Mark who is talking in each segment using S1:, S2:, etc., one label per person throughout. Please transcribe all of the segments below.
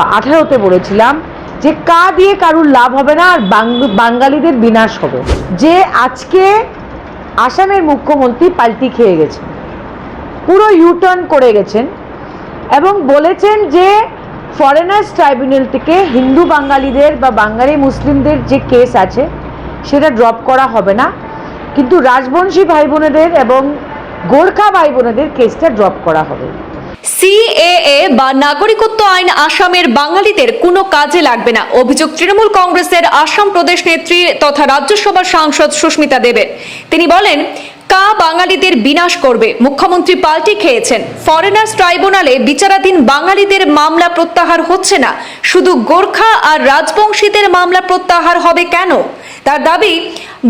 S1: বা আঠারোতে বলেছিলাম যে কা দিয়ে কারুর লাভ হবে না আর বাঙালিদের বিনাশ হবে। যে আজকে আসামের মুখ্যমন্ত্রী পাল্টি খেয়ে গেছেন, পুরো ইউটার্ন করে গেছেন এবং বলেছেন যে ফরেনার্স ট্রাইব্যুনাল থেকে হিন্দু বাঙালিদের বা বাঙালি মুসলিমদের যে কেস আছে, সেটা ড্রপ করা হবে না। কিন্তু রাজবংশী ভাই বোনেদের এবং গোর্খা ভাই বোনেদের কেসটা ড্রপ করা হবে।
S2: সিএএ বা নাগরিকত্ব আইন আসামের বাঙালিদের কোনো কাজে লাগবে না, অভিযোগ তৃণমূল কংগ্রেসের আসাম প্রদেশ নেত্রী তথা রাজ্যসভার সাংসদ সুস্মিতা দেবের। তিনি বলেন, কা বাঙালিদের বিনাশ করবে, মুখ্যমন্ত্রী পাল্টি খেয়েছেন, ফরেনার্স ট্রাইব্যুনালে বিচারাধীন বাঙালিদের মামলা প্রত্যাহার হচ্ছে না, শুধু গোর্খা আর রাজবংশীদের মামলা প্রত্যাহার হবে কেন? তার দাবি,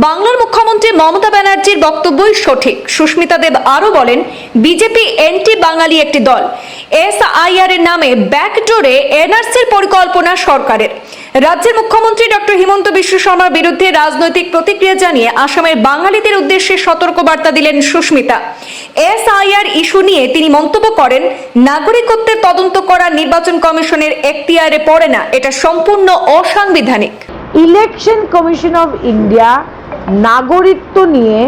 S2: বাংলার মুখ্যমন্ত্রী মমতা ব্যানার্জির বক্তব্যই সঠিক। সুস্মিতা দেব আরও বলেন, বিজেপি এন্টি বাঙালি একটি দল। এসআইআর এর নামে ব্যাকডোরে এনআরসির পরিকল্পনা সরকারের। রাজ্যের মুখ্যমন্ত্রী ডক্টর হিমন্ত বিশ্ব শর্মার বিরুদ্ধে রাজনৈতিক প্রতিক্রিয়া জানিয়ে আসামের বাঙালিদের উদ্দেশ্যে সতর্কবার্তা দিলেন সুস্মিতা। এসআইআর ইস্যু নিয়ে তিনি মন্তব্য করেন, নাগরিকত্বের তদন্ত করা নির্বাচন কমিশনের এখতিয়ারে পড়ে না, এটা সম্পূর্ণ অসাংবিধানিক।
S1: ইলেকশন কমিশন অফ ইন্ডিয়া নাগরিকত্ব নিয়ে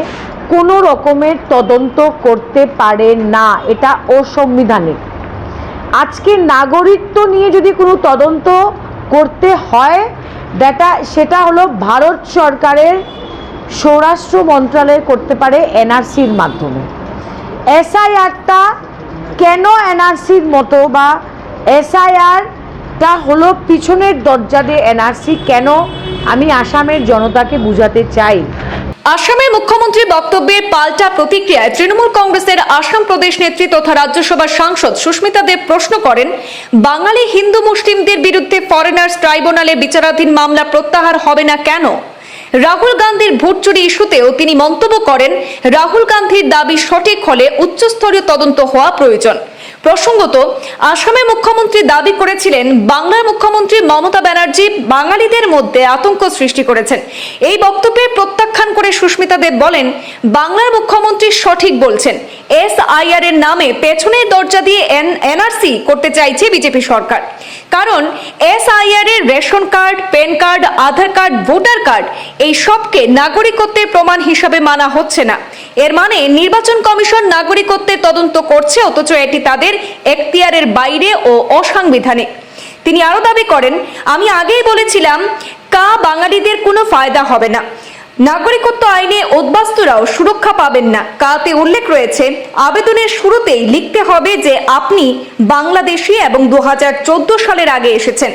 S1: কোনো রকমের তদন্ত করতে পারে না, এটা অসংবিধানিক। আজকে নাগরিকত্ব নিয়ে যদি কোনো তদন্ত করতে হয় দ্যাটা সেটা হলো ভারত সরকারের স্বরাষ্ট্র মন্ত্রণালয় করতে পারে এনআরসির মাধ্যমে। এসআইআরটা কেন এনআরসির মতো বা এসআইআরটা হলো পিছনের দরজা দিয়ে এনআরসি কেন? আমি আসামের জনতাকে বুঝাতে চাই।
S2: আসামের মুখ্যমন্ত্রীর বক্তব্যের পাল্টা প্রতিক্রিয়ায় তৃণমূল কংগ্রেসের আসাম প্রদেশ নেত্রী তথা রাজ্যসভার সাংসদ সুস্মিতা দেব প্রশ্ন করেন, বাঙালি হিন্দু মুসলিমদের বিরুদ্ধে ফরেনার্স ট্রাইব্যুনালে বিচারাধীন মামলা প্রত্যাহার হবে না কেন? রাহুল গান্ধীর ভোট চুরি ইস্যুতেও তিনি মন্তব্য করেন, রাহুল গান্ধীর দাবি সঠিক হলে উচ্চস্তরীয় তদন্ত হওয়া প্রয়োজন। প্রসঙ্গত, আসামের মুখ্যমন্ত্রী দাবি করেছিলেন, বাংলার মুখ্যমন্ত্রী মমতা ব্যানার্জি বাঙালিদের মধ্যে আতঙ্ক সৃষ্টি করেছেন। এই বক্তব্যে প্রত্যাখ্যান করে সুস্মিতা দেব বলেন, বাংলার মুখ্যমন্ত্রী সঠিক বলছেন। এস এসআইআর এর নামে পেছনের দরজা দিয়ে এনআরসি করতে চাইছে বিজেপি সরকার। কারণ, এসআইআর এর ration card PAN card, Aadhaar card, voter card, এই সবকে নাগরিকত্বের প্রমাণ হিসাবে মানা হচ্ছে না। এর মানে নির্বাচন কমিশন নাগরিকত্বের তদন্ত করছে, অথচ এটি তাদের এখতিয়ারের বাইরে ও অসাংবিধানিক। তিনি আরও দাবি করেন, আমি আগেই বলেছিলাম, কা বাঙালিদের কোনো ফায়দা হবে না। নাগরিকত্ব আইনে উদ্বাস্তুরাও সুরক্ষা পাবেন না। কাতে উল্লেখ রয়েছে, আবেদনের শুরুতেই লিখতে হবে যে আপনি বাংলাদেশি এবং দু হাজার চোদ্দ সালের আগে এসেছেন।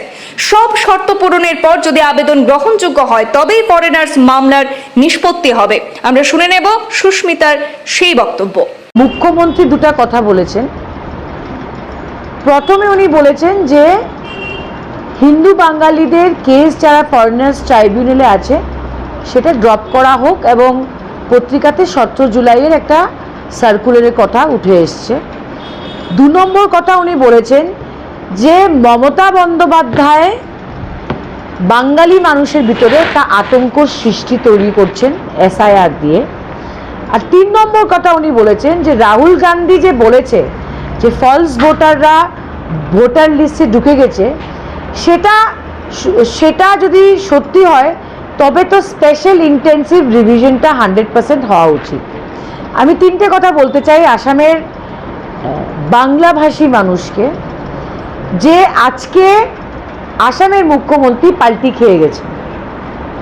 S2: সব শর্ত পূরণের পর যদি আবেদন গ্রহণযোগ্য হয়, তবেই ফরেনার্স মামলার নিষ্পত্তি হবে। আমরা শুনে নেব সুস্মিতার সেই বক্তব্য।
S1: মুখ্যমন্ত্রী দুটা কথা বলেছেন। প্রথমে উনি বলেছেন যে হিন্দু বাঙালিদের কেস যারা ফরেনার্স ট্রাইব্যুনালে আছে, সেটা ড্রপ করা হোক এবং পত্রিকাতে সতেরো জুলাইয়ের একটা সার্কুলারের কথা উঠে এসছে। দু নম্বর কথা উনি বলেছেন যে মমতা বন্দ্যোপাধ্যায় বাঙালি মানুষের ভিতরে একটা আতঙ্ক সৃষ্টি তৈরি করছেন এসআইআর দিয়ে। আর তিন নম্বর কথা উনি বলেছেন যে রাহুল গান্ধী যে বলেছে যে ফলস ভোটাররা ভোটার লিস্টে ঢুকে গেছে, সেটা সেটা যদি সত্যি হয়, তবে তো স্পেশাল ইন্টেন্সিভ রিভিশনটা হান্ড্রেড পার্সেন্ট হওয়া উচিত। আমি তিনটে কথা বলতে চাই আসামের বাংলাভাষী মানুষকে, যে আজকে আসামের মুখ্যমন্ত্রী পাল্টি খেয়ে গেছেন,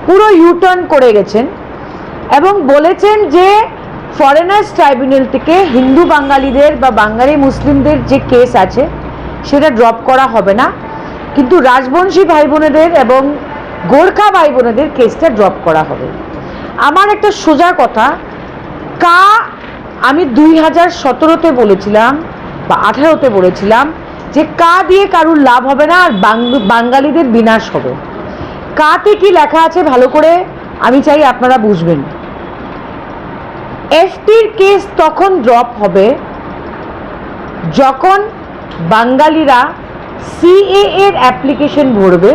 S1: পুরো ইউটার্ন করে গেছেন এবং বলেছেন যে ফরেনার্স ট্রাইব্যুনাল থেকে হিন্দু বাঙালিদের বা বাঙালি মুসলিমদের যে কেস আছে সেটা ড্রপ করা হবে না। কিন্তু রাজবংশী ভাই বোনেদের এবং গোর্খা ভাই বোনেদের কেসটা ড্রপ করা হবে। আমার একটা সোজা কথা, কা আমি দুই হাজার সতেরোতে বলেছিলাম বা আঠারোতে বলেছিলাম যে কা দিয়ে কারুর লাভ হবে না আর বাঙালিদের বিনাশ হবে। কাতে কি লেখা আছে ভালো করে? আমি চাই আপনারা বুঝবেন। এফটির কেস তখন ড্রপ হবে যখন বাঙালিরা সিএ এর অ্যাপ্লিকেশন ভরবে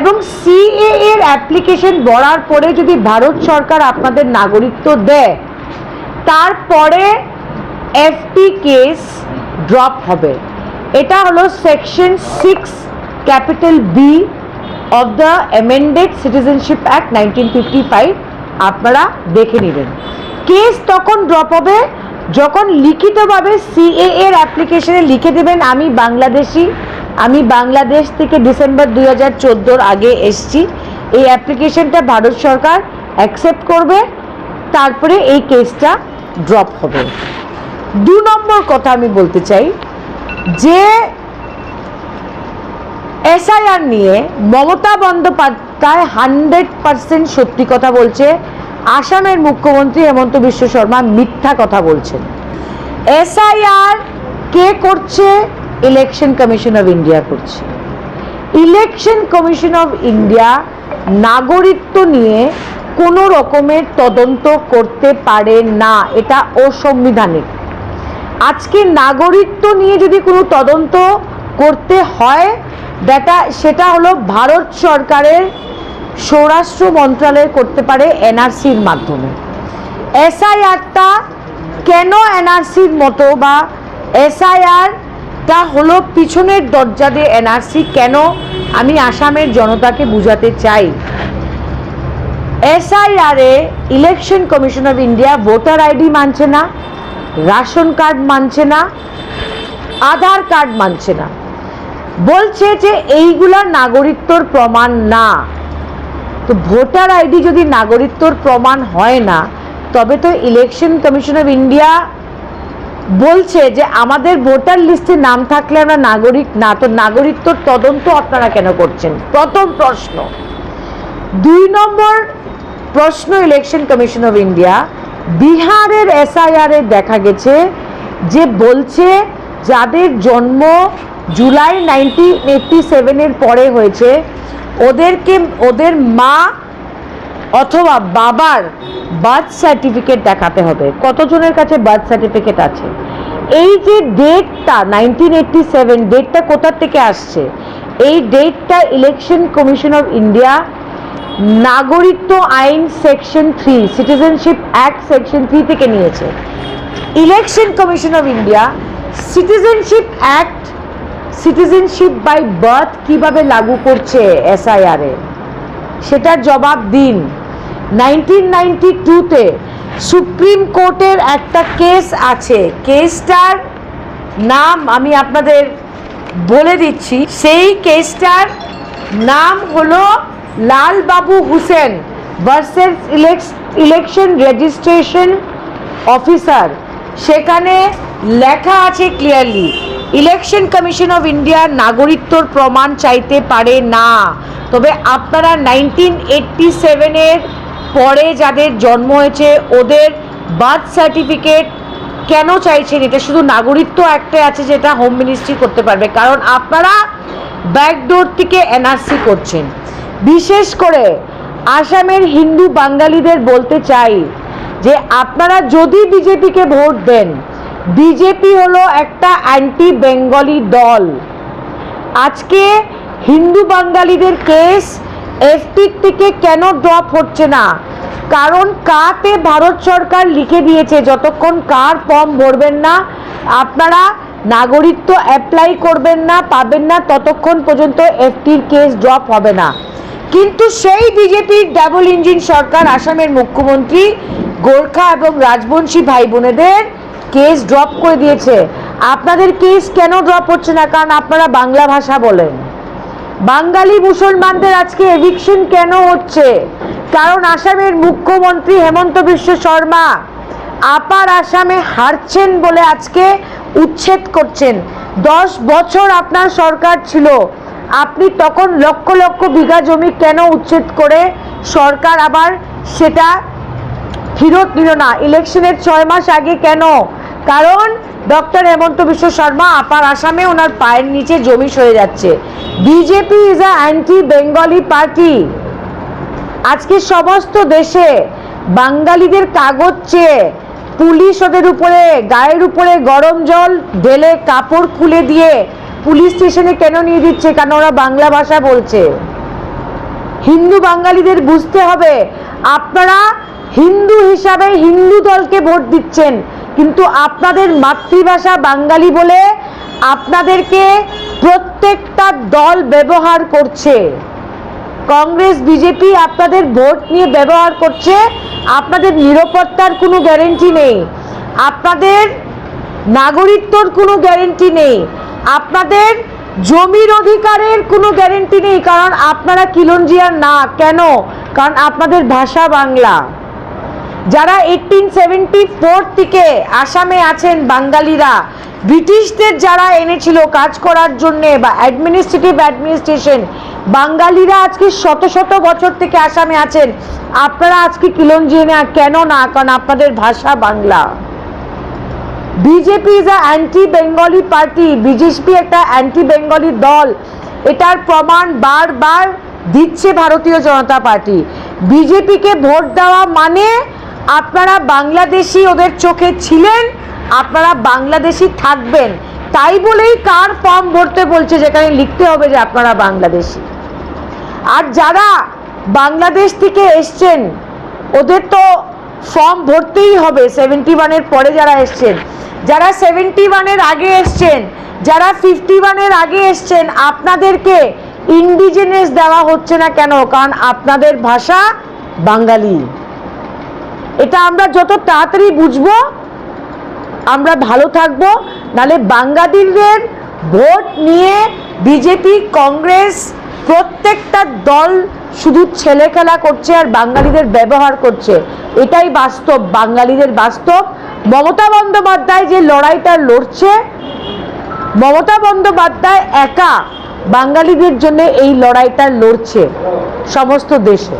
S1: এবং সিএ এর অ্যাপ্লিকেশন ভরার পরে যদি ভারত সরকার আপনাদের নাগরিকত্ব দেয়, তারপরে এফটি কেস ড্রপ হবে। এটা হলো section six capital B of the amended citizenship act nineteen fifty five আপনারা দেখে নেবেন। কেস তখন ড্রপ হবে যখন লিখিতভাবে সিএ এর অ্যাপ্লিকেশনে লিখে দেবেন, আমি বাংলাদেশি, আমি বাংলাদেশ থেকে ডিসেম্বর দুই হাজার চোদ্দোর আগে এসছি। এই অ্যাপ্লিকেশনটা ভারত সরকার অ্যাকসেপ্ট করবে, তারপরে এই কেসটা ড্রপ হবে। দু নম্বর কথা আমি বলতে চাই, যে এসআইআর নিয়ে মমতা বন্দ্যোপাধ্যায় হান্ড্রেড পার্সেন্ট সত্যি কথা বলছে আসামের মুখ্যমন্ত্রী হেমন্ত বিশ্ব শর্মা মিথ্যা কথা বলছেন। এসআইআর কে করছে? ইলেকশন কমিশন অফ ইন্ডিয়া করছে। ইলেকশন কমিশন অফ ইন্ডিয়া নাগরিকত্ব নিয়ে কোনো রকমের তদন্ত করতে পারে না, এটা অসংবিধানিক। আজকে নাগরিকত্ব নিয়ে যদি কোনো তদন্ত করতে হয় ডেটা সেটা হলো ভারত সরকারের স্বরাষ্ট্র মন্ত্রণালয় করতে পারে এনআরসির মাধ্যমে। এসআইআরটা কেন এনআরসির মতো বা এসআইআরটা হলো পিছনের দরজা দিয়ে এনআরসি? কেন? আমি আসামের জনতাকে বুঝাতে চাই। এসআইআরে election commission of India voter ID মানছে না, রেশন কার্ড মানছে না, আধার কার্ড মানছে না। বলছে যে এইগুলা নাগরিকত্বর প্রমাণ না। তো ভোটার আইডি যদি নাগরিকত্বর প্রমাণ হয় না, তবে তো ইলেকশন কমিশন অফ ইন্ডিয়া বলছে যে আমাদের ভোটার লিস্টে নাম থাকলে আমরা নাগরিক না, তো নাগরিকত্বর তদন্ত আপনারা কেন করছেন? প্রথম প্রশ্ন। দুই নম্বর প্রশ্ন ইলেকশন কমিশন অফ ইন্ডিয়া বিহারের এসআইআরে দেখা গেছে যে বলছে যাদের জন্ম জুলাই নাইনটিন এইটটি সেভেনের পরে হয়েছে ওদেরকে, ওদের মা অথবা বাবার বার্থ সার্টিফিকেট দেখাতে হবে। কতজনের কাছে বার্থ সার্টিফিকেট আছে? এই যে ডেটটা নাইনটিন এইটটি সেভেন ডেটটা কোথার থেকে আসছে? এই ডেটটা ইলেকশন কমিশন অফ ইন্ডিয়া নাগরিকত্ব আইন section three citizenship act section three থেকে নিয়েছে। Election commission of India citizenship act citizenship by birth কীভাবে লাগু করছে এসআইআরে সেটার জবাব দিন। নাইনটিন নাইনটি টুতে সুপ্রিম কোর্টের একটা কেস আছে। কেসটার নাম আমি আপনাদের বলে দিচ্ছি। সেই কেসটার নাম হলো Lalbabu Hussain versus election registration officer. সেখানে লেখা আছে clearly. Election commission of India নাগরিকত্বর প্রমাণ চাইতে পারে না। তবে আপনারা নাইনটিন এইটটি সেভেনের পরে যাদের জন্ম হয়েছে, ওদের বার্থ সার্টিফিকেট কেন চাইছেন? এটা শুধু নাগরিকত্ব একটা আছে যেটা হোম মিনিস্ট্রি করতে পারবে। কারণ আপনারা ব্যাকডোর থেকে এনআরসি করছেন। বিশেষ করে আসামের হিন্দু বাঙালিদের বলতে চাই যে আপনারা যদি বিজেপিকে ভোট দেন বিজেপি হলো একটা অ্যান্টি বেঙ্গলি দল। আজকে হিন্দু বাঙালিদের কেস এফটির থেকে কেন ড্রপ হচ্ছে না? কারণ কাতে ভারত সরকার লিখে দিয়েছে? যতক্ষণ কার ফর্ম ভরবেন না, আপনারা নাগরিকত্ব অ্যাপ্লাই করবেন না, পাবেন না, ততক্ষণ পর্যন্ত এফটির কেস ড্রপ হবে না। কিন্তু সেই বিজেপির ডাবল ইঞ্জিন সরকার, আসামের মুখ্যমন্ত্রী গোর্খা এবং রাজবংশী ভাই বোনেদের কেস ড্রপ করে দিয়েছে। আপনাদের কেস কেন ড্রপ হচ্ছে না? কারণ আপনারা বাংলা ভাষা বলেন। বাঙালি মুসলমানদের আজকে এভিকশন কেন হচ্ছে? কারণ আসামের মুখ্যমন্ত্রী হেমন্ত বিশ্ব শর্মা আপার আসামে হারছেন বলে আজকে উচ্ছেদ করছেন। দশ বছর আপনার সরকার ছিল। আপনি তখন লক্ষ লক্ষ বিঘা জমি কেন উচ্ছেদ করে সরকার আবার সেটা ফিরত নিল না? ইলেকশনের ছয় মাস আগে কেন কারণ ডক্টর হেমন্ত বিশ্ব শর্মা আপার আসামে ওনার পায়ের নিচে জমি সরে যাচ্ছে। BJP is a anti Bengali party আজকে সমস্ত দেশে বাঙালিদের কাগজ চেয়ে পুলিশ ওদের উপরে, গায়ের উপরে গরম জল ঢেলে কাপড় খুলে দিয়ে পুলিশ স্টেশনে কেন নিয়ে দিচ্ছে? কারণ ওরা বাংলা ভাষা বলছে? হিন্দু বাঙালিদের বুঝতে হবে, আপনারা হিন্দু হিসাবে হিন্দু দলকে ভোট দিচ্ছেন। কিন্তু আপনাদের মাতৃভাষা বাঙালি বলে আপনাদেরকে প্রত্যেকটা দল ব্যবহার করছে। কংগ্রেস, বিজেপি আপনাদের ভোট নিয়ে ব্যবহার করছে। আপনাদের নিরাপত্তার কোনো গ্যারেন্টি নেই। আপনাদের নাগরিকত্বর কোনো গ্যারেন্টি নেই। আপনাদের জমির অধিকারের কোনো গ্যারেন্টি নেই। কারণ আপনারা কিলঞ্জিয়ার না। কেন? কারণ আপনাদের ভাষা বাংলা। যারা এইটিন সেভেন্টি ফোর থেকে আসামে আছেন বাঙালিরা, ব্রিটিশদের যারা এনেছিল কাজ করার জন্যে বা অ্যাডমিনিস্ট্রেটিভ অ্যাডমিনিস্ট্রেশন বাঙালিরা আজকে শত শত বছর থেকে আসামে আছেন। আপনারা আজকে কিলঞ্জিয়া কেন না? কারণ আপনাদের ভাষা Bangla. BJP is anti Bengali party BJP একটা অ্যান্টি বেঙ্গলি দল। এটার প্রমাণ বারবার দিচ্ছে ভারতীয় জনতা পার্টি। বিজেপিকে ভোট দেওয়া মানে আপনারা বাংলাদেশি ওদের চোখে ছিলেন, আপনারা বাংলাদেশি থাকবেন। তাই বলেই কার ফর্ম ভরতে বলছে যেখানে লিখতে হবে যে আপনারা বাংলাদেশি। আর যারা বাংলাদেশ থেকে এসছেন, ওদের তো ফর্ম ভরতেই হবে। সেভেন্টি ওয়ানের পরে যারা এসছেন, যারা সেভেন্টি ওয়ানের আগে এসছেন, যারা ফিফটি ওয়ানের আগে এসছেন, আপনাদেরকে ইন্ডিজেনাস দেওয়া হচ্ছে না কেন? কারণ আপনাদের ভাষা বাঙালি। এটা আমরা যত তাড়াতাড়ি বুঝব, আমরা ভালো থাকব, নালে বাঙালিদের ভোট নিয়ে বিজেপি, কংগ্রেস প্রত্যেকটা দল শুধু ছেলে খেলা করছে আর বাঙালিদের ব্যবহার করছে। এটাই বাস্তব বাঙালিদের বাস্তব। মমতা বন্দ্যোপাধ্যায় যে লড়াইটা লড়ছে, মমতা বন্দ্যোপাধ্যায় একা বাঙালিদের জন্য এই লড়াইটা লড়ছে সমস্ত দেশে।